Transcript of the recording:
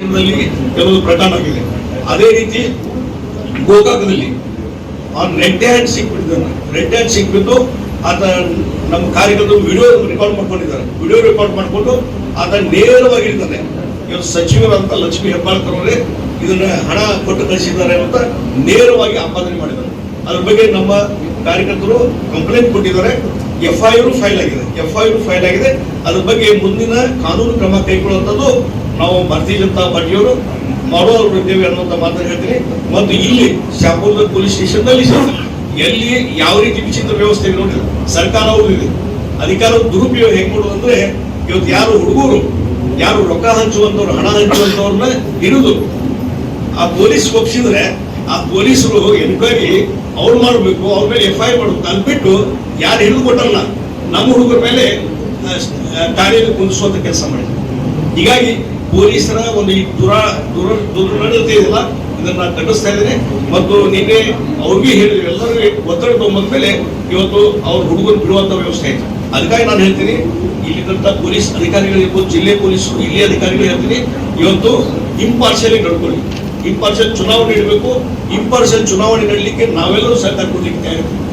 ಕೆಲವು ಪ್ರಕರಣ ಆಗಿದೆ ಅದೇ ರೀತಿ ಗೋಕಾಕದಲ್ಲಿ ಆ ರೆಡ್ ಹ್ಯಾಂಡ್ ಸಿಕ್ಬಿಟ್ಟಿದ್ದಾನೆ ರೆಡ್ ಹ್ಯಾಂಡ್ ಸಿಕ್ಬಿಟ್ಟು ಆತ ನಮ್ಮ ಕಾರ್ಯಕರ್ತರು ವಿಡಿಯೋ ರೆಕಾರ್ಡ್ ಮಾಡ್ಕೊಂಡಿದ್ದಾರೆ. ವಿಡಿಯೋ ರೆಕಾರ್ಡ್ ಮಾಡಿಕೊಂಡು ಆತ ನೇರವಾಗಿ ಇರ್ತಾನೆ ಇವರು ಸಚಿವರಂತ ಲಕ್ಷ್ಮೀ ಹೆಬ್ಬಾಳ್ಕರ್ ಅವರೇ ಇದನ್ನ ಹಣ ಕೊಟ್ಟು ಕಳಿಸಿದ್ದಾರೆ ಅಂತ ನೇರವಾಗಿ ಆಪಾದನೆ ಮಾಡಿದ್ದಾರೆ. ಅದ್ರ ಬಗ್ಗೆ ನಮ್ಮ ಕಾರ್ಯಕರ್ತರು ಕಂಪ್ಲೇಂಟ್ ಕೊಟ್ಟಿದ್ದಾರೆ. ಎಫ್ ಐ ಆರ್ ಫೈಲ್ ಆಗಿದೆ. ಎಫ್ ಐ ಆರ್ ಫೈಲ್ ಆಗಿದೆ. ಅದ್ರ ಬಗ್ಗೆ ಮುಂದಿನ ಕಾನೂನು ಕ್ರಮ ಕೈಗೊಳ್ಳುವಂಥದ್ದು ನಾವು ಭಾರತೀಯ ಬಡ್ಡಿಯವರು ಮಾಡೋರು ಇದ್ದೇವೆ ಅನ್ನುವಂಥ ಮಾತನ್ನು ಹೇಳ್ತೀನಿ. ಮತ್ತು ಇಲ್ಲಿ ಶಾಪುರದ ಪೊಲೀಸ್ ಸ್ಟೇಷನ್ನಲ್ಲಿ ಸಹ ಎಲ್ಲಿ ಯಾವ ರೀತಿ ವಿಚಿತ್ರ ವ್ಯವಸ್ಥೆ ಇದೆ ನೋಡಿ ಸರ್ಕಾರ ಇದೆ ಅಧಿಕಾರದ ದುರುಪಯೋಗ ಹೆಂಗ್ ಮಾಡೋದು ಅಂದ್ರೆ, ಇವತ್ತು ಯಾರು ಹುಡುಗರು, ಯಾರು ರೊಕ್ಕ ಹಂಚುವಂತವ್ರು ಹಣ ಹಂಚುವಂತವ್ರನ್ನ ಹಿಡಿದು ಆ ಪೊಲೀಸ್ ಒಪ್ಸಿದ್ರೆ ಆ ಪೊಲೀಸರು ಎನ್ಕ್ವೈರಿ ಅವ್ರು ಮಾಡಬೇಕು, ಅವ್ರ ಮೇಲೆ ಎಫ್ ಐ ಮಾಡಬೇಕು. ಅಂದ್ಬಿಟ್ಟು ಬಿಟ್ಟು ಯಾರು ಹಿಡಿದು ಕೊಟ್ಟಲ್ಲ, ನಮ್ಮ ಹುಡುಗರ ಮೇಲೆ ಠಾಣೆಯಲ್ಲಿ ಕುಂದಿಸುವಂತ ಕೆಲಸ ಮಾಡಿದ್ರು. ಹೀಗಾಗಿ ಪೊಲೀಸರ ಒಂದು ಈ ದುರ ದುರ ದುರ್ನಡತೆ ಇದೆಯಲ್ಲ ಇದನ್ನ ನಾನು ಖಂಡಿಸ್ತಾ ಇದ್ದೇನೆ. ಮತ್ತು ನಿನ್ನೆ ಅವ್ರಿಗೆ ಹೇಳಿದ್ರು, ಎಲ್ಲರೂ ಒತ್ತಡ ಮೇಲೆ ಇವತ್ತು ಅವ್ರ ಹುಡುಗರು ಬಿಡುವಂತ ವ್ಯವಸ್ಥೆ ಆಯ್ತು. ಅದಕ್ಕಾಗಿ ನಾನು ಹೇಳ್ತೀನಿ, ಇಲ್ಲಿದ್ದಂತ ಪೊಲೀಸ್ ಅಧಿಕಾರಿಗಳಿರ್ಬೋದು ಜಿಲ್ಲೆ ಪೊಲೀಸರು, ಇಲ್ಲಿ ಅಧಿಕಾರಿಗಳು ಹೇಳ್ತೀನಿ, ಇವತ್ತು ಇಂಪಾರ್ಷಿಯಲಿ ನಡ್ಕೊಳ್ಳಿ. ಇಂಪಾರ್ಷಿಯಲ್ ಚುನಾವಣೆ ಇಡಬೇಕು ಇಂಪಾರ್ಷಿಯಲ್ ಚುನಾವಣೆ ನಡಲಿಕ್ಕೆ ನಾವೆಲ್ಲರೂ ಸಹಕಾರ ಕೊಡ್ಲಿಕ್ಕೆ ತಯಾರಿದ್ದೀವಿ